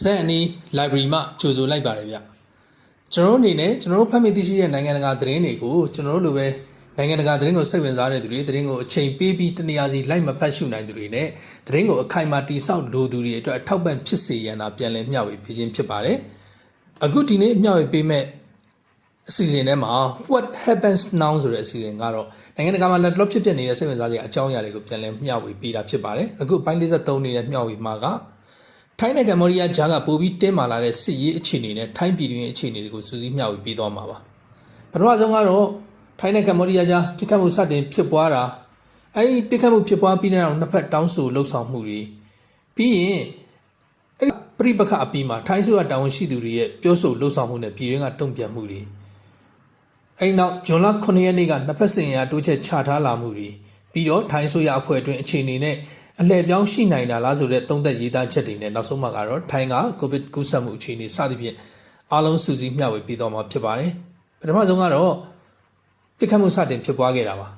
ဇက်အနီး library မှာကြိုဆိုလိုက်ပါတယ်ဗျကျွန်တော်တို့အနေနဲ့ကျွန်တော်တို့ဖတ်မိသိရှိတဲ့နိုင်ငံတကာသတင်းတွေကိုကျွန်တော်တို့လိုပဲနိုင်ငံတကာသတင်းကိုစိတ်ဝင်စားတဲ့သူတွေသတင်းကိုအချိန်ပေးပြီးတနေရာစီလိုက်မဖတ်ရှုနိုင်သူတွေနဲ့သတင်းကိုအခိုင်အမာတိဆောက်လိုသူတွေအတွက်အထောက်ပံ့ဖြစ်စေရန်သာပြန်လည်မျှဝေပေးခြင်းဖြစ်ပါတယ်အခုဒီနေ့မျှဝေပေးမဲ့အစီအစဉ်ထဲမှာ what happens now ဆိုတဲ့အစီအစဉ်ကတော့နိုင်ငံတကာမှာလက်လော့ဖြစ်ဖြစ်နေတဲ့စိတ်ဝင်စားစရာအကြောင်းအရာတွေကိုပြန်လည်မျှဝေပေးတာဖြစ်ပါတယ်အခုပိုင်း53နေတဲ့မျှဝေမှာက ထိုင်းနဲ့ကမ္ဘောဒီးယားဂျားကပိုပြီးတင်းမာလာတဲ့စစ်ရေးအခြေအနေနဲ့ထိုင်းပြည်တွင်းအခြေအနေတွေကိုစူးစီးမျှဝေပေးသွားမှာပါပထမဆုံးကတော့ထိုင်းနဲ့ကမ္ဘောဒီးယားဂျားပြစ်ခတ်မှုစတင်ဖြစ်ပွားတာအဲဒီပြစ်ခတ်မှုဖြစ်ပွားပြီးတဲ့နောက်နှစ်ဖက်တောင်းဆိုလှုပ်ဆောင်မှုတွေပြီးရင်အဲဒီပြိပခအပြီးမှာထိုင်းဆိုရတာဝန်ရှိသူတွေရဲ့ပြောဆိုလှုပ်ဆောင်မှုနဲ့ပြည်တွင်းကတုံ့ပြန်မှုတွေအဲဒီနောက်ဂျွန်လ9ရက်နေ့ကနှစ်ဖက်စင်ရာတိုးချက်ချထားလာမှုတွေပြီးတော့ထိုင်းဆိုရအဖွဲ့အတွင်းအခြေအနေနဲ့ အလှည့်ပြောင်းရှိနိုင်တာလားဆိုတဲ့သုံးသက်ရေးသားချက်တွေနဲ့နောက်ဆုံးမှာကတော့ထိုင်းကကိုဗစ်ကူးစက်မှုအခြေအနေစသဖြင့်အားလုံးစုစည်းမျှဝေပြီးတော့မှာဖြစ်ပါတယ်ပထမဆုံးကတော့ပြစ်ခတ်မှုစတင်ဖြစ်ပွားခဲ့တာပါ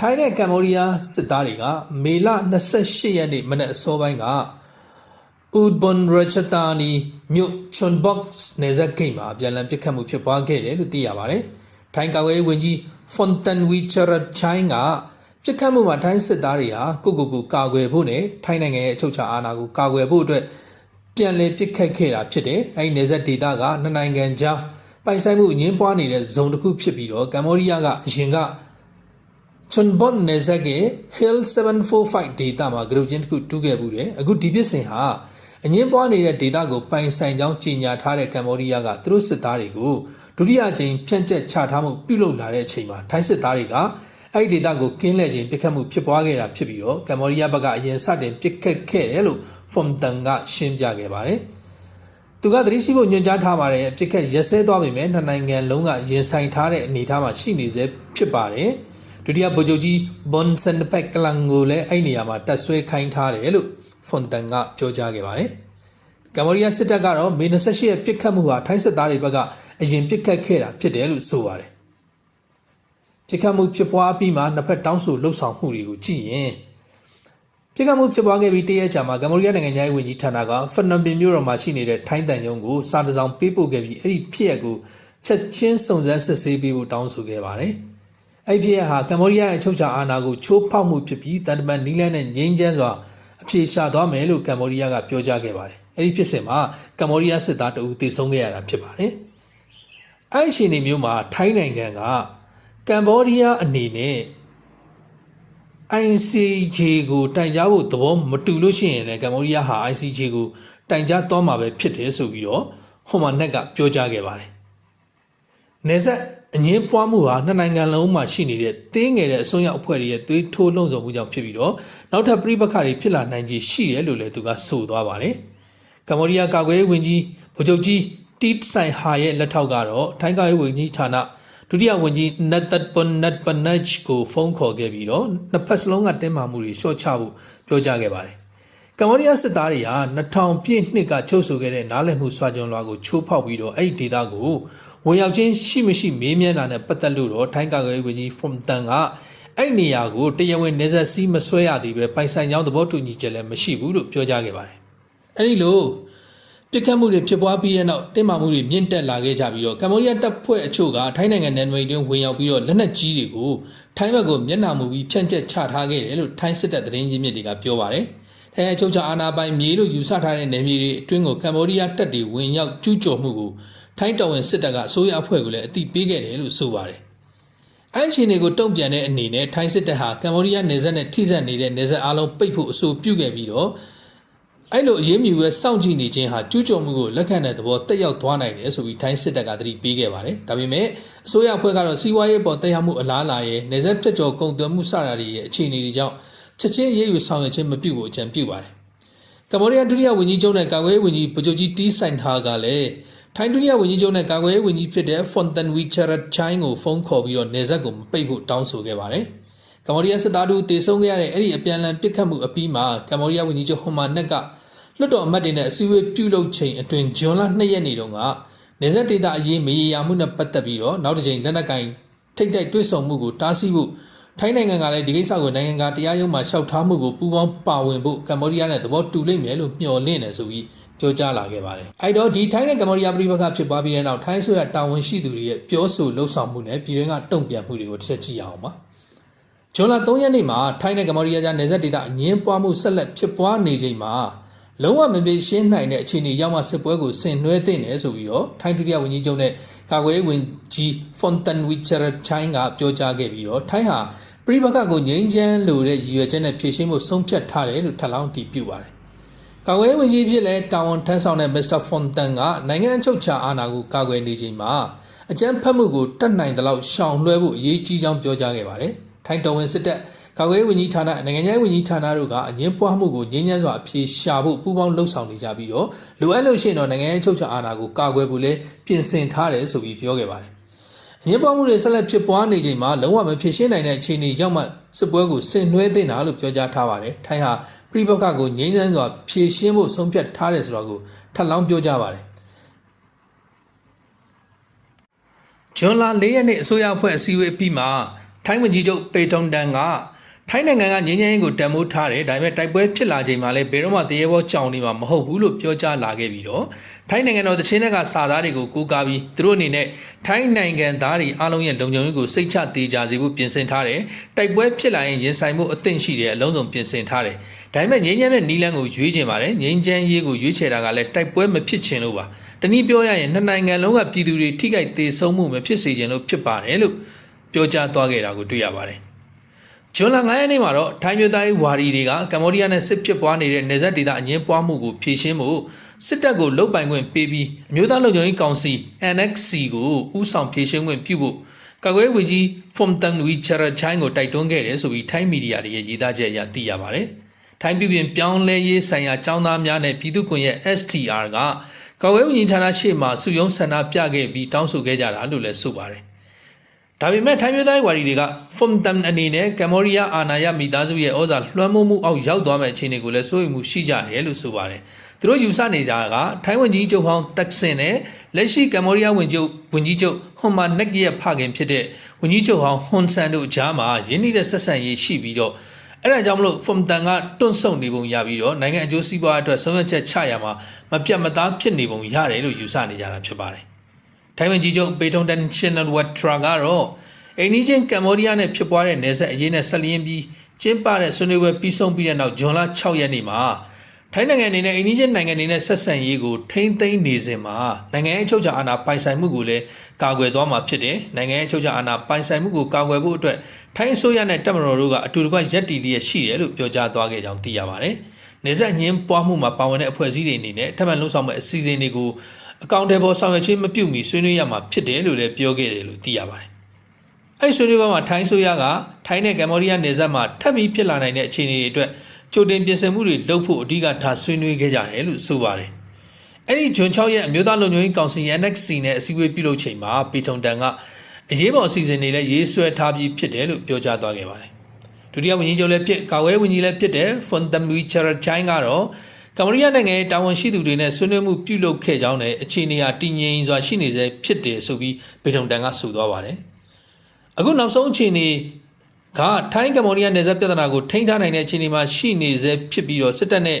ထိုင်းနဲ့ကမ္ဘောဒီးယားစစ်သားတွေကမေလ28ရက်နေ့မနက်အစောပိုင်းကဥဒ်ဘွန်ရချတာနီမြို့ချွန်ဘော့စ်နေဇက်ဂိတ်မှာအပြန်အလှန်ပစ်ခတ်မှုဖြစ်ပွားခဲ့တယ်လို့သိရပါတယ်။ထိုင်းကာဝေးဝန်ကြီးဖွန်တန်ဝီချရချိုင်းက ပစ်ခတ်မှုမှာထိုင်းစစ်သားတွေဟာကိုကိုကိုကာကွယ်ဖို့နဲ့ထိုင်းနိုင်ငံရဲ့အချုပ်အခြာအာဏာကိုကာကွယ်ဖို့အတွက်ပြန်လည်ပစ်ခတ်ခဲ့တာဖြစ်တယ်။အဲဒီနေဇက်ဒေတာကနှစ်နိုင်ငံကြားပိုင်ဆိုင်မှုအငင်းပွားနေတဲ့ဇုံတစ်ခုဖြစ်ပြီးတော့ကမ္ဘောဒီးယားကအရင်ကချွန်ဘွန်နေဇက်က Hill 745 data မှာ group ချင်းတစ်ခုတူးခဲ့မှုတယ်အခုဒီပြစ်စင်ဟာအငင်းပွားနေတဲ့ data ကိုပိုင်ဆိုင်ကြောင်းကြေညာထားတဲ့ကမ္ဘောဒီးယားကသူတို့စစ်သားတွေကိုဒုတိယကြိမ်ဖြန့်ကျက်ချထားမှုပြုလုပ်လာတဲ့အချိန်မှာထိုင်းစစ်သားတွေက အဲ့ဒီ data ကိုကင်းလှည့်ခြင်းပြစ်ခတ်မှုဖြစ်ပွားခဲ့တာဖြစ်ပြီးတော့ကမ္ဘောဒီးယားဘက်ကအရင်စတင်ပြစ်ခတ်ခဲ့တယ်လို့ Form တန်ကရှင်းပြခဲ့ပါတယ်သူကသတိရှိဖို့ညွှန်ကြားထားပါတယ်ပြစ်ခတ်ရက်စဲသွားပေမဲ့နှစ်နိုင်ငံလုံးကရင်ဆိုင်ထားတဲ့အနေအထားမှာရှိနေစေဖြစ်ပါတယ်ဒုတိယဗိုလ်ချုပ်ကြီးဘွန်ဆန်ပက်ကလန်ကိုလည်းအဲ့နေရာမှာတက်ဆွဲခိုင်းထားတယ်လို့ဖွန်တန်ကပြောကြားခဲ့ပါတယ်ကမ္ဘောဒီးယားစစ်တပ်ကတော့မေ28ရက်ပြစ်ခတ်မှုဟာထိုင်းစစ်သားတွေဘက်ကအရင်ပြစ်ခတ်ခဲ့တာဖြစ်တယ်လို့ဆိုပါတယ် ပြစ်ခတ်မှုဖြစ်ပွားပြီးမှနှစ်ဖက်တောင်းဆိုလှုပ်ဆောင်မှုတွေကိုကြည့်ရင်ပြစ်ခတ်မှုဖြစ်ပွားခဲ့ပြီးတရက်ကြာမှာကမ္ဘောဒီးယားနိုင်ငံသားရေးဝန်ကြီးဌာနကဖနွမ်ပင်မြို့တော်မှာရှိနေတဲ့ထိုင်းတန်ယုံကိုစာတစောင်ပေးပို့ခဲ့ပြီးအဲ့ဒီဖြစ်ရက်ကိုချက်ချင်းစုံစမ်းစစ်ဆေးပေးဖို့တောင်းဆိုခဲ့ပါတယ်။အဲ့ဒီဖြစ်ရက်ဟာကမ္ဘောဒီးယားရဲ့အချုပ်အခြာအာဏာကိုချိုးဖောက်မှုဖြစ်ပြီးတန်တမန်နီလန်းနဲ့ငြိမ်းချမ်းစွာအပြေရှာသွားမယ်လို့ကမ္ဘောဒီးယားကပြောကြားခဲ့ပါတယ်။အဲ့ဒီဖြစ်စဉ်မှာကမ္ဘောဒီးယားစစ်သားတအူသေဆုံးခဲ့ရတာဖြစ်ပါတယ်။အဲ့ဒီအချိန်ဒီမျိုးမှာထိုင်းနိုင်ငံက ကမ္ဘောဒီးယားအနေနဲ့ ICJ ကိုတိုင်ကြားဖို့သဘောမတူလို့ရှိရင်လည်းကမ္ဘောဒီးယားဟာ ICJ ကိုတိုင်ကြားသွားမှာပဲဖြစ်တယ်ဆိုပြီးတော့ဟွန်မာနက်ကပြောကြားခဲ့ပါတယ်။နေဆက်အငင်းပွားမှုဟာနှစ်နိုင်ငံလုံးမှာရှိနေတဲ့တင်းငယ်တဲ့အစွန်းရောက်အဖွဲ့တွေရဲ့သွေးထိုးလှုံ့ဆော်မှုကြောင့်ဖြစ်ပြီးတော့နောက်ထပ်ပြိပခါတွေဖြစ်လာနိုင်ခြေရှိတယ်လို့လည်းသူကဆိုသွားပါတယ်။ကမ္ဘောဒီးယားကာကွယ်ရေးဝန်ကြီးဗိုလ်ချုပ်ကြီးတီတ်ဆိုင်ဟာရဲ့လက်ထောက်ကတော့ထိုင်းကာကွယ်ရေးဝန်ကြီးဌာန ဒုတိယဝန်ကြီးနတ်တပွန်နတ်ပနက်ကိုဖုန်းခေါ်ခဲ့ပြီးတော့နှစ်ဖက်စလုံးကတင်းမာမှုတွေရှော့ချဖို့ပြောကြားခဲ့ပါတယ်။ကမ္ဘောဒီးယားစစ်သားတွေဟာ2000ပြည့်နှစ်ကချုပ်ဆိုခဲ့တဲ့နားလည်မှုစွာကြုံလွှာကိုချိုးဖောက်ပြီးတော့အဲ့ဒီဒေသကိုဝင်ရောက်ခြင်းရှိမရှိမေးမြန်းတာနဲ့ပတ်သက်လို့တော့ထိုင်းကာကွယ်ရေးဝန်ကြီးဖွန်တန်ကအဲ့နေရာကိုတရားဝင်နေဆက်စီးမဆွဲရသေးပဲပိုင်ဆိုင်ကြောင်းသဘောတူညီချက်လည်းမရှိဘူးလို့ပြောကြားခဲ့ပါတယ်။အဲ့ဒီလို ပြစ်ခတ်မှုတွေဖြစ်ပွားပြီးတဲ့နောက်တင်းမာမှုတွေမြင့်တက်လာခဲ့ကြပြီးတော့ကမ္ဘောဒီးယားတပ်ဖွဲ့အချို့ကထိုင်းနိုင်ငံနယ်နိမိတ်တွင်းဝင်ရောက်ပြီးတော့လက်နက်ကြီးတွေကိုထိုင်းဘက်ကိုမျက်နှာမူပြီးဖြန့်ကျက်ချထားခဲ့တယ်လို့ထိုင်းစစ်တပ်သတင်းကြီးမြစ်တွေကပြောပါတယ်။ထိုင်းအချုပ်ချာအာဏာပိုင်မြေလို့ယူဆထားတဲ့နယ်မြေတွေအတွင်းကိုကမ္ဘောဒီးယားတပ်တွေဝင်ရောက်ကျူးကျော်မှုကိုထိုင်းတော်ဝင်စစ်တပ်ကအစိုးရအဖွဲ့ကလည်းအတိပေးခဲ့တယ်လို့ဆိုပါတယ်။အဲ့ဒီအခြေအနေကိုတုံ့ပြန်တဲ့အနေနဲ့ထိုင်းစစ်တပ်ဟာကမ္ဘောဒီးယားနယ်စပ်နဲ့ထိစပ်နေတဲ့နယ်စပ်အားလုံးပိတ်ဖို့အဆိုပြုခဲ့ပြီးတော့ အဲ့လိုအရေးမြူပဲစောင့်ကြည့်နေခြင်းဟာကျူးကျော်မှုကိုလက်ခံတဲ့သဘောတက်ရောက်သွားနိုင်တယ်ဆိုပြီးထိုင်းစစ်တပ်ကသတိပေးခဲ့ပါတယ်။ဒါပေမဲ့အစိုးရအဖွဲ့ကတော့စီးပွားရေးပေါ်တက်ရောက်မှုအလားအလာရဲ့နေဆက်ဖြတ်ကျော်ကုန်သွယ်မှုစတာတွေရဲ့အခြေအနေတွေကြောင့်ချက်ချင်းရေးယူဆောင်ရွက်ခြင်းမပြုဖို့အကြံပြုပါတယ်။ကမ္ဘောဒီးယားဒုတိယဝန်ကြီးချုပ်နဲ့ကာကွယ်ရေးဝန်ကြီးဗိုလ်ချုပ်ကြီးတီးဆိုင်ဟာကလည်းထိုင်းဒုတိယဝန်ကြီးချုပ်နဲ့ကာကွယ်ရေးဝန်ကြီးဖြစ်တဲ့ဖွန်တန်ဝီချရတ်ချိုင်းကိုဖုန်းခေါ်ပြီးတော့နေဆက်ကိုမပိတ်ဖို့တောင်းဆိုခဲ့ပါတယ်။ ကမ္ဘောဒီးယားစစ်သားတို့တေဆုံးခဲ့ရတဲ့အဲ့ဒီအပြန်အလှန်ပစ်ခတ်မှုအပြီးမှာကမ္ဘောဒီးယားဝန်ကြီးချုပ်ဟွန်မာနက်ကလွှတ်တော်အမတ်တွေနဲ့အစည်းအဝေးပြုလုပ်ချိန်အတွင်းဂျွန်လ2ရက်နေ့တုန်းကနေဆက်ဒေတာအရေးမေးရမှုနဲ့ပတ်သက်ပြီးတော့နောက်တစ်ချိန်လက်နက်ကင်ထိတ်တိုက်တွေ့ဆုံမှုကိုတားဆီးဖို့ထိုင်းနိုင်ငံကလည်းဒီကိစ္စကိုနိုင်ငံကတရားရုံးမှာရှောက်ထားမှုကိုပူးပေါင်းပါဝင်ဖို့ကမ္ဘောဒီးယားနဲ့သဘောတူလိမ့်မယ်လို့မျှော်လင့်တယ်ဆိုပြီးပြောကြားလာခဲ့ပါတယ်။အဲ့တော့ဒီထိုင်းနဲ့ကမ္ဘောဒီးယားပြည်ပခဖြစ်ပွားပြီးတဲ့နောက်ထိုင်းဆိုရတာဝန်ရှိသူတွေရဲ့ပြောဆိုလှုပ်ဆောင်မှုနဲ့ပြည်တွင်းကတုံ့ပြန်မှုတွေကိုတစ်ချက်ကြည့်အောင်ပါ။ ဂျွန်လာ3ရက်နေ့မှာထိုင်းနဲ့ကမ္ဘောဒီးယားကြားနယ်စပ်ဒေသအငင်းပွားမှုဆက်လက်ဖြစ်ပွားနေချိန်မှာလုံးဝမပြေရှင်းနိုင်တဲ့အခြေအနေရောက်မှစစ်ပွဲကိုဆင်နွှဲသင့်တယ်ဆိုပြီးတော့ထိုင်းဒုတိယဝန်ကြီးချုပ်နဲ့ကာကွယ်ရေးဝန်ကြီးဖွန်တန်ဝီချရချိုင်းကပြောကြားခဲ့ပြီးတော့ထိုင်းဟာပြိပခကိုငြိမ်းချမ်းလို့တဲ့ရည်ရွယ်ချက်နဲ့ဖြည့်ရှင်းမှုဆုံးဖြတ်ထားတယ်လို့ထပ်လောင်းတည်ပြုပါတယ်။ကာကွယ်ရေးဝန်ကြီးဖြစ်လဲတာဝန်ထမ်းဆောင်တဲ့မစ္စတာဖွန်တန်ကနိုင်ငံအချုပ်ချာအာဏာကိုကာကွယ်နေချိန်မှာအကြမ်းဖက်မှုကိုတတ်နိုင်သလောက်ရှောင်လွှဲဖို့အရေးကြီးကြောင်းပြောကြားခဲ့ပါတယ်။ ထိုင်းတော်ဝင်စစ်တပ်ကာကွယ်ရေးဝန်ကြီးဌာနနိုင်ငံခြားရေးဝန်ကြီးဌာနတို့ကအငင်းပွားမှုကိုငြင်းညမ်းစွာအပြေရှာဖို့ပူးပေါင်းလှုပ်ဆောင်နေကြပြီးတော့လိုအပ်လို့ရှိရင်တော့နိုင်ငံရေးချုပ်ချာအာဏာကိုကာကွယ်ဖို့လည်းပြင်ဆင်ထားတယ်ဆိုပြီးပြောခဲ့ပါတယ်။အငင်းပွားမှုတွေဆက်လက်ဖြစ်ပွားနေချိန်မှာလုံးဝမဖြစ်ရှင်းနိုင်တဲ့အခြေအနေရောက်မှစစ်ပွဲကိုဆင်နွှဲသင့်တာလို့ပြောကြားထားပါတယ်။ထိုင်းဟာပြိပခကိုငြင်းညမ်းစွာဖြေရှင်းဖို့ဆုံးဖြတ်ထားတယ်ဆိုတော့ကိုထပ်လောင်းပြောကြားပါတယ်။ဂျွန်လာ၄ရက်နေ့အစိုးရအဖွဲ့အစည်းအဝေးပြီးမှ ထိုင်းဝန်ကြီးချုပ်ပေတုံတန်ကထိုင်းနိုင်ငံကငြင်းငြင်းကိုတံမိုးထားတယ်ဒါပေမဲ့တိုက်ပွဲဖြစ်လာချိန်မှာလည်းဘယ်တော့မှတရေဘောကြောင်နေမှာမဟုတ်ဘူးလို့ပြောကြားလာခဲ့ပြီးတော့ထိုင်းနိုင်ငံတော်တချင်းတွေကစာသားတွေကိုကိုးကားပြီးသူတို့အနေနဲ့ထိုင်းနိုင်ငံသားတွေအားလုံးရဲ့လုံခြုံရေးကိုစိတ်ချသေးကြစေဖို့ပြင်ဆင်ထားတယ်တိုက်ပွဲဖြစ်လာရင်ရင်ဆိုင်မှုအသင့်ရှိတယ်အလုံးစုံပြင်ဆင်ထားတယ်ဒါပေမဲ့ငြင်းငြင်းတဲ့နီလန်းကိုရွေးချင်ပါတယ်ငြင်းချမ်းရေးကိုရွေးချယ်တာကလည်းတိုက်ပွဲမဖြစ်ချင်လို့ပါတနည်းပြောရရင်နှစ်နိုင်ငံလုံးကပြည်သူတွေထိခိုက်သေးဆုံးမှုမဖြစ်စေချင်လို့ဖြစ်ပါတယ်လို့ ပြောကြားသွားခဲ့တာကိုတွေ့ရပါတယ်ဂျွန်လာ9ရက်နေ့မှာတော့ထိုင်းမျိုးသားရေးဝါရီတွေကကမ္ဘောဒီးယားနဲ့စစ်ဖြစ်ပွားနေတဲ့နေဆက်ဒေသအငင်းပွားမှုကိုဖြေရှင်းဖို့စစ်တပ်ကိုလုတ်ပိုင်ခွင့်ပေးပြီးအမျိုးသားလုံခြုံရေးကောင်စီ NXC ကိုဥဆောင်ဖြေရှင်းခွင့်ပြုဖို့ကာကွယ်ဝေကြီးဖွန်တန်ဝီချရာချိုင်းကိုတိုက်တွန်းခဲ့တယ်ဆိုပြီးထိုင်းမီဒီယာတွေရဲ့ရေးသားချက်အရသိရပါတယ်။ထိုင်းပြည်ပြင်ပြောင်းလဲရေးဆိုင်ရာចောင်းသားများနဲ့ပြည်သူ့ကွန်ရက် STR ကကာကွယ်ဝန်ကြီးဌာနရှေ့မှစုယုံဆန္ဒပြခဲ့ပြီးတောင်းဆိုခဲ့ကြတာလို့လည်းဆိုပါတယ်။ ဒါပေမဲ့ထိုင်းမျိုးသားဝါဒီတွေကဖွန်တန်အနေနဲ့ကမ္ဘောဒီးယားအာဏာရမိသားစုရဲ့ဩဇာလွှမ်းမိုးမှုအောက်ရောက်သွားမယ့်အခြေအနေကိုလည်းစိုးရိမ်မှုရှိကြတယ်လို့ဆိုပါတယ်။သူတို့ယူဆနေတာကထိုင်းဝန်ကြီးချုပ်ဟောင်းတက်ဆင်နဲ့လက်ရှိကမ္ဘောဒီးယားဝန်ကြီးဝန်ကြီးချုပ်ဟွန်မာနက်ဂီရဲ့ဖခင်ဖြစ်တဲ့ဝန်ကြီးချုပ်ဟောင်းဟွန်ဆန်တို့ကြားမှာရင်းနှီးတဲ့ဆက်ဆံရေးရှိပြီးတော့အဲ့ဒါကြောင့်မလို့ဖွန်တန်ကတွန့်ဆုတ်နေပုံရပြီးတော့နိုင်ငံအကျိုးစီးပွားအတွက်ဆုံးဖြတ်ချက်ချရမှာမပြတ်မသားဖြစ်နေပုံရတယ်လို့ယူဆနေကြတာဖြစ်ပါတယ်။ ထိုင်းဝန်ကြီးချုပ်ပေထုံတန်ရှင်နယ်ဝတ်ထရာကတော့အိန္ဒိချင်းကမ္ဘောဒီးယားနဲ့ဖြစ်ပွားတဲ့နယ်စပ်အရေးနဲ့ဆက်လျင်းပြီးကျင်းပတဲ့ဆွေးနွေးပွဲပြီးဆုံးပြီးတဲ့နောက်ဂျွန်လ6ရက်နေ့မှာထိုင်းနိုင်ငံအနေနဲ့အိန္ဒိချင်းနိုင်ငံတွေနဲ့ဆက်ဆံရေးကိုထိမ့်သိမ်းနေစဉ်မှာနိုင်ငံရဲ့အချုပ်အခြာအာဏာပိုင်ဆိုင်မှုကိုလည်းကာကွယ်သွားမှာဖြစ်တယ်။နိုင်ငံရဲ့အချုပ်အခြာအာဏာပိုင်ဆိုင်မှုကိုကာကွယ်ဖို့အတွက်ထိုင်းအစိုးရနဲ့တပ်မတော်တို့ကအတူတကွရက်တီလျက်ရှိတယ်လို့ပြောကြားသွားခဲ့ကြောင်းသိရပါတယ်။နေဆက်ညင်းပွားမှုမှာပါဝင်တဲ့အဖွဲ့အစည်းတွေအနေနဲ့ထပ်မံလှုံ့ဆော်မဲ့အစီအစဉ်တွေကို အကောင့်ထဲပေါ်ဆောင်ရွက်ခြင်းမပြုမီဆွေးနွေးရမှာဖြစ်တယ်လို့လည်းပြောခဲ့တယ်လို့သိရပါတယ်။အဲ့ဆွေးနွေးပွဲမှာထိုင်းဆိုရကထိုင်းနဲ့ကမ္ဘောဒီးယားနယ်စပ်မှာထပ်ပြီးဖြစ်လာနိုင်တဲ့အခြေအနေတွေအတွက်ကြိုတင်ပြင်ဆင်မှုတွေလုပ်ဖို့အဓိကထားဆွေးနွေးခဲ့ကြတယ်လို့ဆိုပါတယ်။အဲ့ဒီဂျွန်6ရဲ့အမျိုးသားလုံခြုံရေးကောင်စီ NXC နဲ့အစည်းအဝေးပြုလုပ်ချိန်မှာပီထုံတန်ကအရေးပေါ်အစီအစဉ်တွေလည်းရေးဆွဲထားပြီးဖြစ်တယ်လို့ပြောကြားသွားခဲ့ပါတယ်။ဒုတိယဝန်ကြီးချုပ်လည်းဖြစ်ကာဝဲဝန်ကြီးလည်းဖြစ်တဲ့ဖွန်တမီချရာချိုင်းကတော့ ကမ္ဘောဒီးယားနိုင်ငံရဲ့တာဝန်ရှိသူတွေနဲ့ဆွေးနွေးမှုပြုလုပ်ခဲ့ကြောင်းနဲ့အခြေအနေအတည်ငြိမ်စွာရှိနေစေဖြစ်တယ်ဆိုပြီးပီထုံတန်ကဆိုသွားပါတယ်။အခုနောက်ဆုံးအခြေအနေကထိုင်းကမ္ဘောဒီးယားနယ်စပ်ပြဿနာကိုထိန်းထားနိုင်တဲ့အခြေအနေမှာရှိနေစေဖြစ်ပြီးတော့စစ်တပ်နဲ့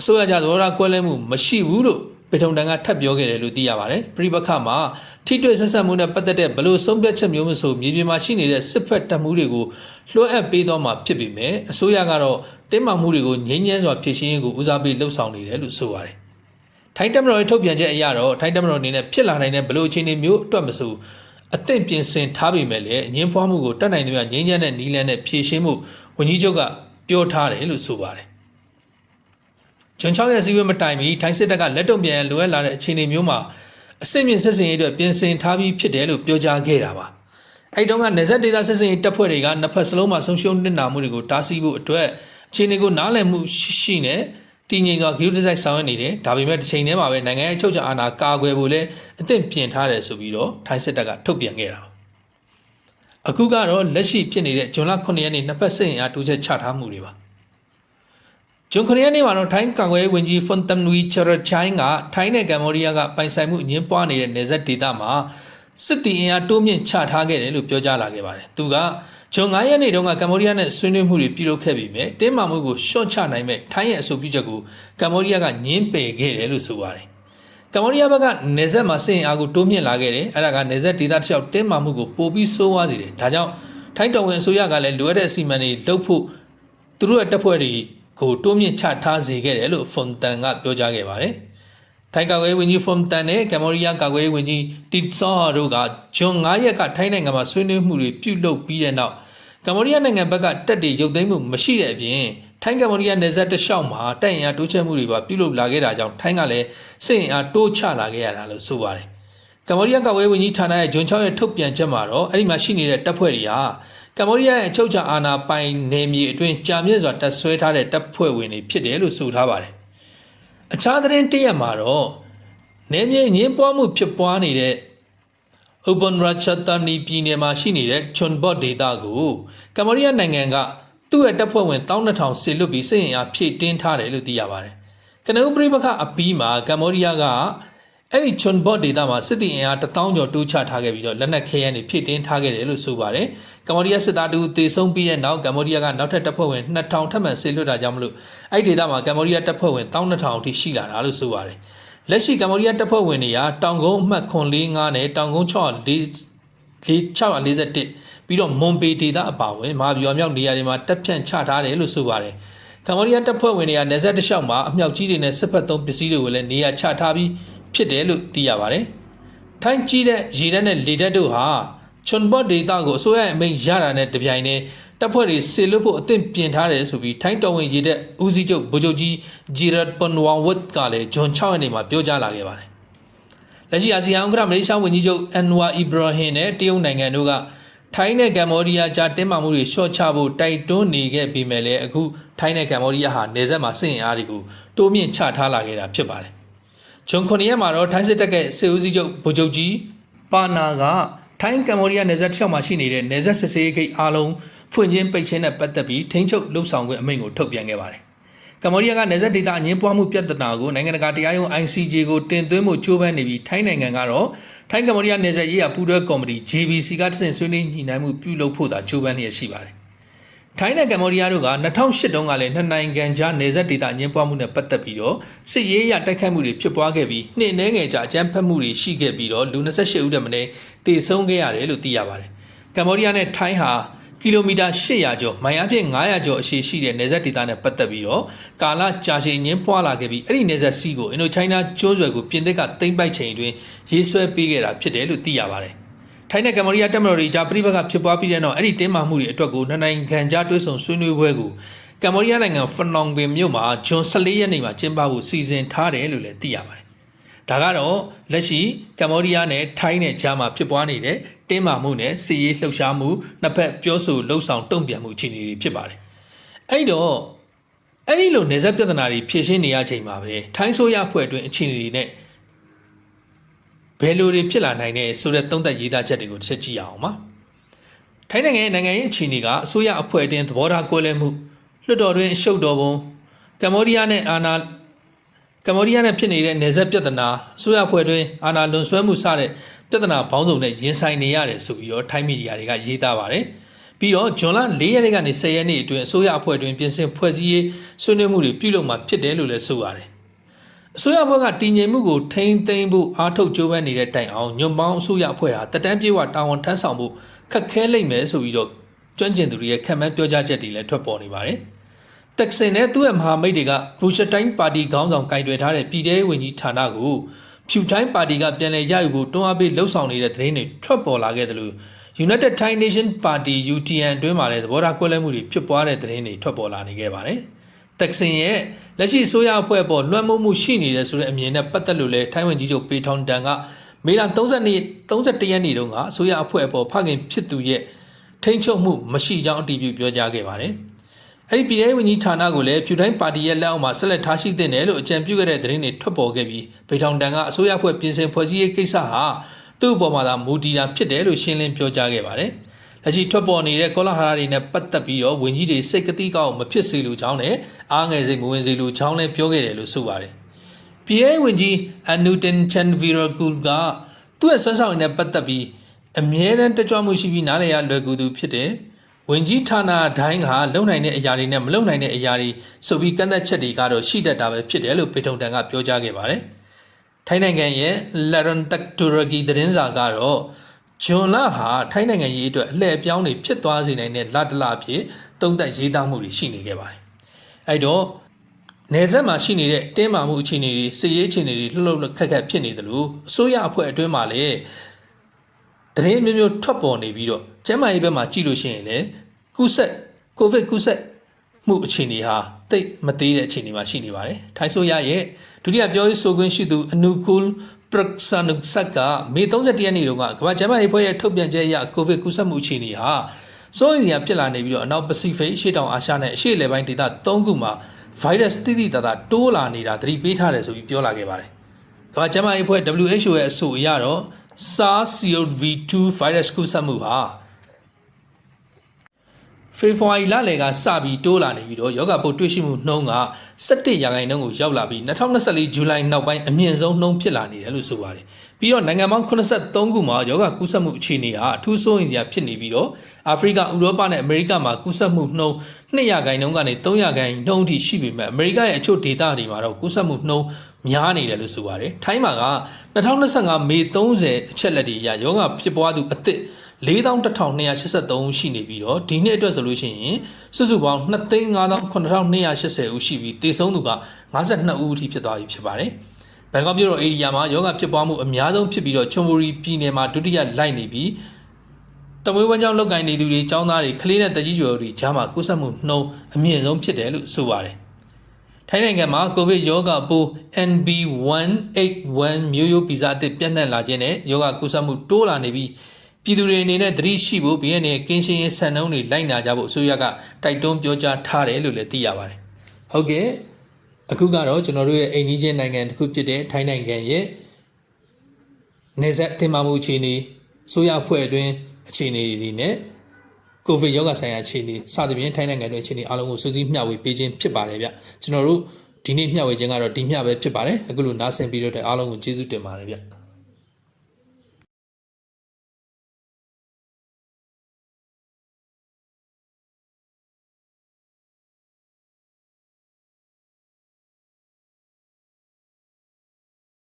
အစိုးရကြသဘောထားကွဲလွဲမှုမရှိဘူးလို့ပေထုံတန်ကထပ်ပြောခဲ့တယ်လို့သိရပါတယ်။ပြိပခမှာထိတွေ့ဆက်ဆက်မှုနဲ့ပတ်သက်တဲ့ဘလို့ဆုံးဖြတ်ချက်မျိုးမဆိုမြေပြင်မှာရှိနေတဲ့စစ်ဖက်တပ်မှုတွေကိုလွှဲအပ်ပေးတော့မှဖြစ်ပေမဲ့အစိုးရကတော့ တင်းမာမှုတွေကိုငြိမ်းချမ်းစွာဖြေရှင်းရေးကိုဦးစားပေးလှုပ်ဆောင်နေတယ်လို့ဆိုပါတယ်။ထိုင်းတပ်မတော်ရဲ့ထုတ်ပြန်ချက်အရတော့ထိုင်းတပ်မတော်အနေနဲ့ဖြစ်လာနိုင်တဲ့ဘလို့အခြေအနေမျိုးအတွက်မဆိုအသင့်ပြင်ဆင်ထားပေမဲ့လည်းအငင်းပွားမှုကိုတတ်နိုင်သမျှငြိမ်းချမ်းတဲ့နီလန်နဲ့ဖြေရှင်းမှုဝန်ကြီးချုပ်ကပြောထားတယ်လို့ဆိုပါတယ်။ဂျွန်6ရဲ့စီးဝေးမတိုင်မီထိုင်းစစ်တပ်ကလက်တုံပြန်လိုအပ်လာတဲ့အခြေအနေမျိုးမှာအဆင့်မြင့်ဆက်စင်ရေးအတွက်ပြင်ဆင်ထားပြီးဖြစ်တယ်လို့ပြောကြားခဲ့တာပါ။အဲဒီတုန်းကနေဆက်ဒေတာဆက်စင်ရေးတပ်ဖွဲ့တွေကနှစ်ဖက်စလုံးမှာဆုံးရှုံးနစ်နာမှုတွေကိုတားဆီးဖို့အတွက်အ ခြေအနေကိုနားလည်မှုရှိရှိနဲ့တည်ငြိမ်စွာဂရုတစိုက်ဆောင်ရွက်နေတယ်ဒါပေမဲ့တစ်ချိန်တည်းမှာပဲနိုင်ငံရဲ့ချုပ်ချာအာဏာကာကွယ်ဖို့လည်းအသင့်ပြင်ထားတယ်ဆိုပြီးတော့ထိုင်းစစ်တပ်ကထုတ်ပြန်ခဲ့တာပါအခုကတော့လက်ရှိဖြစ်နေတဲ့ဂျွန်လ9ရက်နေ့နှစ်ဖက်စစ်ရင်အားတိုးချက်ချထားမှုတွေပါဂျွန်9ရက်နေ့မှာတော့ထိုင်းကာကွယ်ဝင်ကြီးဖွန်တမ်နွီချရချိုင်းကထိုင်းနဲ့ကမ္ဘောဒီးယားကပိုင်ဆိုင်မှုအငင်းပွားနေတဲ့နယ်စပ်ဒေသမှာ စစ်တီအင်အားတိုးမြင့်ချထားခဲ့တယ်လို့ပြောကြားလာခဲ့ပါတယ်သူကဂျွန်9ရက်နေ့တုန်းကကမ္ဘောဒီးယားနဲ့ဆွေးနွေးမှုတွေပြုလုပ်ခဲ့ပြီးမြဲတင်းမာမှုကိုရှော့ချနိုင်မဲ့ထိုင်းရဲ့အဆိုပြုချက်ကိုကမ္ဘောဒီးယားကညှင်းပယ်ခဲ့တယ်လို့ဆိုပါတယ်ကမ္ဘောဒီးယားဘက်ကနေဆက်မှာစစ်ရင်အားကိုတိုးမြင့်လာခဲ့တယ်အဲ့ဒါကနေဆက်ဒေသတစ်လျှောက်တင်းမာမှုကိုပိုပြီးဆိုးဝါးစေတယ်ဒါကြောင့်ထိုင်းတော်ဝင်အစိုးရကလည်းလိုအပ်တဲ့အစီအမံတွေလုပ်ဖို့သူတို့ရဲ့တပ်ဖွဲ့တွေကိုတိုးမြင့်ချထားစေခဲ့တယ်လို့ဖွန်တန်ကပြောကြားခဲ့ပါတယ် ထိုင်းကာကွယ်ရေးဝန်ကြီးဖွန်တန်နဲ့ကမ္ဘောဒီးယားကာကွယ်ရေးဝန်ကြီးတီဆောတို့ကဂျွန်9ရက်ကထိုင်းနိုင်ငံမှာဆွေးနွေးမှုတွေပြုလုပ်ပြီးတဲ့နောက်ကမ္ဘောဒီးယားနိုင်ငံဘက်ကတက်တွေရုပ်သိမ်းမှုမရှိတဲ့အပြင်ထိုင်းကမ္ဘောဒီးယားနယ်စပ်တစ်လျှောက်မှာတိုက်ရင်အားတိုးချဲ့မှုတွေပါပြုလုပ်လာခဲ့တာကြောင့်ထိုင်းကလည်းစစ်ရင်အားတိုးချလာခဲ့ရတာလို့ဆိုပါတယ်ကမ္ဘောဒီးယားကာကွယ်ရေးဝန်ကြီးဌာနရဲ့ဂျွန်6ရဲ့ထုတ်ပြန်ချက်မှာတော့အဲ့ဒီမှာရှိနေတဲ့တပ်ဖွဲ့တွေဟာကမ္ဘောဒီးယားရဲ့အချုပ်အခြာအာဏာပိုင်နယ်မြေအတွင်းကြာမြင့်စွာတပ်ဆွဲထားတဲ့တပ်ဖွဲ့ဝင်တွေဖြစ်တယ်လို့ဆိုထားပါတယ် အခြားသတင်းတစ်ရက်မှာတော့နယ်မြေငင်းပွားမှုဖြစ်ပွားနေတဲ့ Open Ratchathani ပြည်နယ်မှာရှိနေတဲ့ Chonbot ဒေသကိုကမ္ဘောဒီးယားနိုင်ငံကသူ့ရဲ့တပ်ဖွဲ့ဝင်12000ဆစ်လွတ်ပြီးစစ်ရင်အားဖြည့်တင်းထားတယ်လို့သိရပါတယ်။ကနဦးပြိပခအပီးမှာကမ္ဘောဒီးယားက အဲ့ဒီ Chonbot ဒေသမှာစစ်တီအင်အား1000ကျော်တိုးချထားခဲ့ပြီးတော့လက်နက်ခဲယမ်းတွေဖြည့်တင်းထားခဲ့တယ်လို့ဆိုပါတယ်။ကမ္ဘောဒီးယားစစ်သားတူတေဆုံးပြီးတဲ့နောက်ကမ္ဘောဒီးယားကနောက်ထပ်တပ်ဖွဲ့ဝင်2000ထပ်မံဆစ်လွတ်တာကြောင့်မလို့အဲ့ဒီဒေသမှာကမ္ဘောဒီးယားတပ်ဖွဲ့ဝင်12000အထိရှိလာတာလို့ဆိုပါတယ်။လက်ရှိကမ္ဘောဒီးယားတပ်ဖွဲ့ဝင်တွေကတောင်ကုန်းအမှတ်945နဲ့တောင်ကုန်း641ပြီးတော့မွန်ပေဒေသအပါအဝင်မဟာဗျူဟာမြောက်နေရာတွေမှာတပ်ဖြန့်ချထားတယ်လို့ဆိုပါတယ်။ကမ္ဘောဒီးယားတပ်ဖွဲ့ဝင်တွေကနေဆက်တစ်လျှောက်မှာအမြောက်ကြီးတွေနဲ့စစ်ဖက်သုံးပစ္စည်းတွေကိုလည်းနေရာချထားပြီး ဖြစ်တယ်လို့သိရပါတယ်။ထိုင်းကြီးတဲ့ရေတပ်နဲ့လေတပ်တို့ဟာချွန်ဘော့ဒေသကိုအစိုးရရဲ့အမိန့်ရတာနဲ့တပြိုင်တည်းတပ်ဖွဲ့တွေဆေလွတ်ဖို့အသင့်ပြင်ထားတယ်ဆိုပြီးထိုင်းတော်ဝင်ရေတပ်ဦးစီးချုပ်ဗိုလ်ချုပ်ကြီးဂျီရတ်ပွန်ဝမ်ဝတ်ကလည်းဂျွန်6ရက်နေ့မှာပြောကြားလာခဲ့ပါတယ်။လက်ရှိအာဆီယံဥက္ကဋ္ဌမလေးရှားဝန်ကြီးချုပ်အန်ဝါအီဘရာဟင်နဲ့တရုတ်နိုင်ငံတို့ကထိုင်းနဲ့ကမ္ဘောဒီးယားကြားတင်းမာမှုတွေလျှော့ချဖို့တိုက်တွန်းနေခဲ့ပြီးမဲ့လည်းအခုထိုင်းနဲ့ကမ္ဘောဒီးယားဟာနေဆက်မှာစစ်ရင်အားတွေကိုတိုးမြင့်ချထားလာခဲ့တာဖြစ်ပါတယ်။ ဂျွန်9ရက်မှာတော့ထိုင်းစစ်တပ်ကစေဦးစီးချုပ်ဗိုလ်ချုပ်ကြီးပါနာကထိုင်းကမ္ဘောဒီးယားနယ်စပ်တစ်လျှောက်မှာရှိနေတဲ့နယ်စပ်စစ်ဆေးရေးဂိတ်အားလုံးဖွင့်ခြင်းပိတ်ခြင်းနဲ့ပတ်သက်ပြီးထိန်းချုပ်လှုပ်ဆောင်ခွင့်အမိန့်ကိုထုတ်ပြန်ခဲ့ပါတယ်။ကမ္ဘောဒီးယားကနယ်စပ်ဒေသအငင်းပွားမှုပြဿနာကိုနိုင်ငံတကာတရားရုံး ICJ ကိုတင်သွင်းမှုကြိုးပမ်းနေပြီးထိုင်းနိုင်ငံကတော့ထိုင်းကမ္ဘောဒီးယားနယ်စပ်ရေးရာပူးတွဲကော်မတီ JBC ကတဆင့်ဆွေးနွေးညှိနှိုင်းမှုပြုလုပ်ဖို့သာကြိုးပမ်းနေရရှိပါတယ်။ ထိုင်းနဲ့ကမ္ဘောဒီးယားတို့က2008တုန်းကလည်းနှစ်နိုင်ငံကြားနယ်စပ်ဒေသအငင်းပွားမှုနဲ့ပတ်သက်ပြီးတော့စစ်ရေးရတိုက်ခိုက်မှုတွေဖြစ်ပွားခဲ့ပြီးနှစ်နှဲငယ်ကြာအကြမ်းဖက်မှုတွေရှိခဲ့ပြီးတော့လူ28ဦးတည်းမင်းတေဆုံးခဲ့ရတယ်လို့သိရပါတယ်။ကမ္ဘောဒီးယားနဲ့ထိုင်းဟာကီလိုမီတာ800ကျော်မိုင်အဖြစ်900ကျော်အရှည်ရှိတဲ့နယ်စပ်ဒေသနဲ့ပတ်သက်ပြီးတော့ကာလကြာရှည်ငင်းပွားလာခဲ့ပြီးအဲ့ဒီနယ်စပ်စီးကိုအင်ဒိုချိုင်းနာကျွန်းဆွယ်ကိုပြင်သစ်ကသိမ်းပိုက်ချိန်အတွင်းရေးဆွဲပေးခဲ့တာဖြစ်တယ်လို့သိရပါတယ်။ ထိုင်းနဲ့ကမ္ဘောဒီးယားတပ်မတော်တွေကြားပြိပခဖြစ်ပွားပြီးတဲ့နောက်အဲ့ဒီတင်းမာမှုတွေအတွက်ကိုနှစ်နိုင်ငံကြားတွဲဆုံဆွေးနွေးပွဲကိုကမ္ဘောဒီးယားနိုင်ငံဖနွန်ပင်မြို့မှာဂျွန်14ရက်နေ့မှာကျင်းပဖို့စီစဉ်ထားတယ်လို့လည်းသိရပါတယ်။ဒါကတော့လက်ရှိကမ္ဘောဒီးယားနဲ့ထိုင်းနဲ့ကြားမှာဖြစ်ပွားနေတဲ့တင်းမာမှုနဲ့စီရေးလှုပ်ရှားမှုနှစ်ဖက်ပြောဆိုလှုပ်ဆောင်တုံ့ပြန်မှုအခြေအနေတွေဖြစ်ပါတယ်။အဲ့တော့အဲ့ဒီလိုနေဆက်ပြဿနာတွေဖြေရှင်းနေရချိန်မှာပဲထိုင်းဆိုရအဖွဲ့အတွင်းအခြေအနေတွေနဲ့ ဘယ်လိုတွေဖြစ်လာနိုင်တဲ့ဆိုတဲ့သုံးသက်ရေးသားချက်တွေကိုတစ်ချက်ကြည့်အောင်ပါ။ထိုင်းနိုင်ငံရဲ့နိုင်ငံရေးအခြေအနေကအစိုးရအဖွဲ့အတွင်းသဘောထားကွဲလွဲမှုလွှတ်တော်တွင်အရှုပ်တော်ပုံကမ္ဘောဒီးယားနဲ့အာဏာကမ္ဘောဒီးယားနဲ့ဖြစ်နေတဲ့နေဆက်ပြဿနာအစိုးရအဖွဲ့တွင်အာဏာလွန်ဆွဲမှုစတဲ့ပြဿနာပေါင်းစုံနဲ့ရင်ဆိုင်နေရတယ်ဆိုပြီးတော့ထိုင်းမီဒီယာတွေကရေးသားပါတယ်။ပြီးတော့ဂျွန်လ၄ရက်နေ့ကနေ10ရက်နေ့အတွင်းအစိုးရအဖွဲ့တွင်ပြင်ဆင်ဖွဲ့စည်းရေးဆွေးနွေးမှုတွေပြုလုပ်မှာဖြစ်တယ်လို့လည်းဆိုပါတယ်။ အစိုးရအဖွဲ့ကတည်ငြိမ်မှုကိုထိန်းသိမ်းဖို့အားထုတ်ကြိုးပမ်းနေတဲ့တိုင်အောင်ညွန်ပေါင်းအစိုးရအဖွဲ့ဟာတက်တန်းပြေဝတာဝန်ထမ်းဆောင်ဖို့ခက်ခဲလိမ့်မယ်ဆိုပြီးတော့ကျွမ်းကျင်သူတွေရဲ့ခံမှန်းပြောကြားချက်တွေလည်းထွက်ပေါ်နေပါတယ်။တက်ဆင်နဲ့သူ့ရဲ့မဟာမိတ်တွေကဘူရှတိုင်းပါတီခေါင်းဆောင်ကင်တွယ်ထားတဲ့ပြည်ထောင်ဝင်ကြီးဌာနကိုဖြူတိုင်းပါတီကပြန်လည်ရယူဖို့တွန်းအားပေးလှုပ်ဆောင်နေတဲ့သတင်းတွေထွက်ပေါ်လာခဲ့တယ်လို့ United Thai Nation Party UTN အတွင်းမှာလည်းသဘောထားကွဲလွဲမှုတွေဖြစ်ပွားတဲ့သတင်းတွေထွက်ပေါ်လာနေခဲ့ပါတယ်။တက်ဆင်ရဲ့ လက်ရှိဆိုရအဖွဲ့ပေါ်လွှမ်းမိုးမှုရှိနေတယ်ဆိုတဲ့အမြင်နဲ့ပတ်သက်လို့လည်းထိုင်းဝန်ကြီးချုပ်ပေထောင်တန်ကမေလ30နေ့31ရက်နေ့တုန်းကအစိုးရအဖွဲ့အပေါ်ဖခင်ဖြစ်သူရဲ့ထိန်းချုပ်မှုမရှိကြောင်းအတည်ပြုပြောကြားခဲ့ပါတယ်။အဲ့ဒီပြည်ထောင်ဝင်ကြီးဌာနကိုလည်းဖြူတိုင်းပါတီရဲ့လက်အောက်မှာဆက်လက်ထားရှိသင့်တယ်လို့အကြံပြုခဲ့တဲ့သတင်းတွေထွက်ပေါ်ခဲ့ပြီးဗိထောင်တန်ကအစိုးရဖွဲ့ပြင်ဆင်ဖွဲ့စည်းရေးကိစ္စဟာသူ့အပေါ်မှာသာမူတည်တာဖြစ်တယ်လို့ရှင်းလင်းပြောကြားခဲ့ပါတယ်။ လက်ရှိထွက်ပေါ်နေတဲ့ကောလာဟာရာတွေနဲ့ပတ်သက်ပြီးတော့ဝင်ကြီးတွေစိတ်ကတိကောက်မဖြစ်စေလိုကြောင်းနဲ့အားငယ်စိတ်မဝင်စေလိုကြောင်းလည်းပြောခဲ့တယ်လို့ဆိုပါတယ်။ပြည်ထောင်ဝင်ကြီးအနူတန်ချန်ဗီရာကူကသူ့ရဲ့ဆွမ်းဆောင်ရည်နဲ့ပတ်သက်ပြီးအမြဲတမ်းတကြွမှုရှိပြီးနားလည်ရလွယ်ကူသူဖြစ်တယ်။ဝင်ကြီးဌာနတိုင်းကလုံနိုင်တဲ့အရာတွေနဲ့မလုံနိုင်တဲ့အရာတွေဆိုပြီးကန့်သက်ချက်တွေကတော့ရှိတတ်တာပဲဖြစ်တယ်လို့ပေထုံတန်ကပြောကြားခဲ့ပါတယ်။ထိုင်းနိုင်ငံရဲ့ Laron Takturagi သတင်းစာကတော့ ဂျွန်လာဟာထိုင်းနိုင်ငံရေးအတွက်အလှည့်အပြောင်းတွေဖြစ်သွားစေနိုင်တဲ့လတ်တလအဖြစ်သုံးသပ်ရေးသားမှုတွေရှိနေခဲ့ပါတယ်။အဲ့တော့နေဆက်မှာရှိနေတဲ့တင်းမာမှုအခြေအနေတွေစစ်ရေးအခြေအနေတွေလှုပ်လှုပ်ခက်ခက်ဖြစ်နေတယ်လို့အစိုးရအဖွဲ့အတွင်းမှာလည်းတရင်မျိုးမျိုးထွက်ပေါ်နေပြီးတော့ကျန်းမာရေးဘက်မှာကြည့်လို့ရှိရင်လည်းကုဆက်ကိုဗစ်ကုဆက်မှုအခြေအနေဟာတိတ်မသေးတဲ့အခြေအနေမှာရှိနေပါတယ်။ထိုင်းဆိုရရဲ့ဒုတိယပြောရေးဆိုခွင့်ရှိသူအနုကူလ် ပရဆာနုဆက်ကမေ31ရက်နေ့တုန်းကကမ္ဘာ့ကျန်းမာရေးဖွဲ့ရဲ့ထုတ်ပြန်ချက်အရကိုဗစ်ကုဆက်မှုအခြေအနေဟာစိုးရိမ်ရဖြစ်လာနေပြီးတော့အနောက်ပစိဖိတ်အရှေ့တောင်အာရှနဲ့အရှေ့အလယ်ပိုင်းဒေသ၃ခုမှာဗိုင်းရပ်စ်တိတိတသာတိုးလာနေတာသတိပေးထားတယ်ဆိုပြီးပြောလာခဲ့ပါတယ်။ကမ္ဘာ့ကျန်းမာရေးအဖွဲ့ WHO ရဲ့အဆိုအရတော့ SARS-CoV-2 virus ကူးစက်မှုဟာ ဖေဖော်ဝါရီလလယ်ကစပြီးတိုးလာနေပြီးတော့ယောဂပိုးတွေ့ရှိမှုနှုန်းက17ရာခိုင်နှုန်းကိုရောက်လာပြီး2024ဇူလိုင်နောက်ပိုင်းအမြင့်ဆုံးနှုန်းဖြစ်လာနေတယ်လို့ဆိုပါတယ်။ပြီးတော့နိုင်ငံပေါင်း83ခုမှာယောဂကူးစက်မှုအခြေအနေဟာအထူးဆိုးရင်စရာဖြစ်နေပြီးတော့အာဖရိကဥရောပနဲ့အမေရိကမှာကူးစက်မှုနှုန်း2ရာခိုင်နှုန်းကနေ3ရာခိုင်နှုန်းအထိရှိပေမဲ့အမေရိကရဲ့အချို့ဒေသတွေမှာတော့ကူးစက်မှုနှုန်းများနေတယ်လို့ဆိုပါတယ်။ထိုင်းမှာက2025မေ30အချက်လက်တွေအရယောဂဖြစ်ပွားသူအသစ် 41,283ရှိနေပြီးတော့ဒီနှစ်အတွက်ဆိုလို့ရှိရင်စုစုပေါင်း2,59,280ဦးရှိပြီးတည်ဆုံးသူက52ဦးအထိဖြစ်သွားပြီဖြစ်ပါတယ်။ဘန်ကောက်မြို့တော်ဧရိယာမှာယောဂဖြစ်ပွားမှုအများဆုံးဖြစ်ပြီးတော့ချွန်ဘူရီပြည်နယ်မှာဒုတိယလိုက်နေပြီးတမွေးဝမ်းကြောင်းလောက်ကင်နေသူတွေចောင်းသားတွေကလေးနဲ့တကြီးကျွယ်တွေကြားမှာကူးစက်မှုနှုန်းအမြင့်ဆုံးဖြစ်တယ်လို့ဆိုပါတယ်။ထိုင်းနိုင်ငံမှာကိုဗစ်ရောဂါပိုး NB181 မျိုးရိုးဗီဇအသစ်ပြန့်နှံ့လာခြင်းနဲ့ရောဂါကူးစက်မှုတိုးလာနေပြီး ပြည်သူတွေအနေနဲ့သတိရှိဖို့ဘီရဲ့ကင်းရှင်းရေးစံနှုန်းတွေလိုက်နာကြဖို့အစိုးရကတိုက်တွန်းပြောကြားထားတယ်လို့လည်းသိရပါတယ်။ဟုတ်ကဲ့အခုကတော့ကျွန်တော်တို့ရဲ့အိမ်နီးချင်းနိုင်ငံတစ်ခုဖြစ်တဲ့ထိုင်းနိုင်ငံရဲ့နေဆက်တင်မာမှုအခြေအနေအစိုးရအဖွဲ့အတွင်းအခြေအနေတွေနဲ့ကိုဗစ်ရောဂါဆိုင်ရာအခြေအနေစသဖြင့်ထိုင်းနိုင်ငံတွင်အခြေအနေအလုံးကိုစူးစီးမျှဝေပေးခြင်းဖြစ်ပါတယ်ဗျကျွန်တော်တို့ဒီနေ့မျှဝေခြင်းကတော့ဒီမျှပဲဖြစ်ပါတယ်အခုလိုနားဆင်ပြီးတော့တဲ့အားလုံးကိုကျေးဇူးတင်ပါတယ်ဗျ